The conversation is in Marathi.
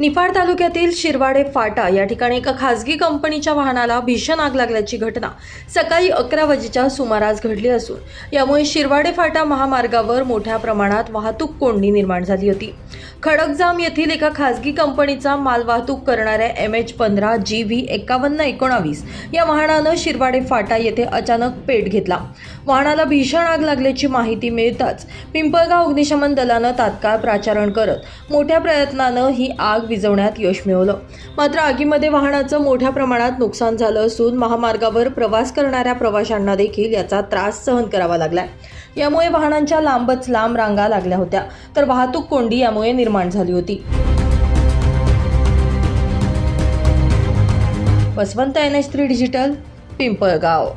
निफाड तालुक्यातील शिरवाडे फाटा या ठिकाणी एका खासगी कंपनीच्या वाहनाला भीषण आग लागल्याची घटना सकाळी अकरा वाजेच्या सुमारास घडली असून यामुळे शिरवाडे फाटा महामार्गावर मोठ्या प्रमाणात वाहतूक कोंडी निर्माण झाली होती. खडकजाम येथील एका खासगी कंपनीचा मालवाहतूक करणाऱ्या एम एच पंधरा जी व्ही एकावन्न एकोणावीस या वाहनानं शिरवाडे फाटा येथे अचानक पेट घेतला. वाहनाला भीषण आग लागल्याची माहिती मिळताच पिंपळगाव अग्निशमन दलानं तात्काळ प्राचारण करत मोठ्या प्रयत्नानं ही आग विझवण्यात यश मिळवलं. मात्र आगीमध्ये वाहनाचं मोठ्या प्रमाणात नुकसान झालं असून महामार्गावर प्रवास करणाऱ्या प्रवाशांना देखील याचा त्रास सहन करावा लागलाय. यामुळे वाहनांच्या लांबच लांब रांगा लागल्या होत्या. तर वाहतूक कोंडी यामुळे निर्माण झाली होती. Vasvant N H three digital Pimpalgaon.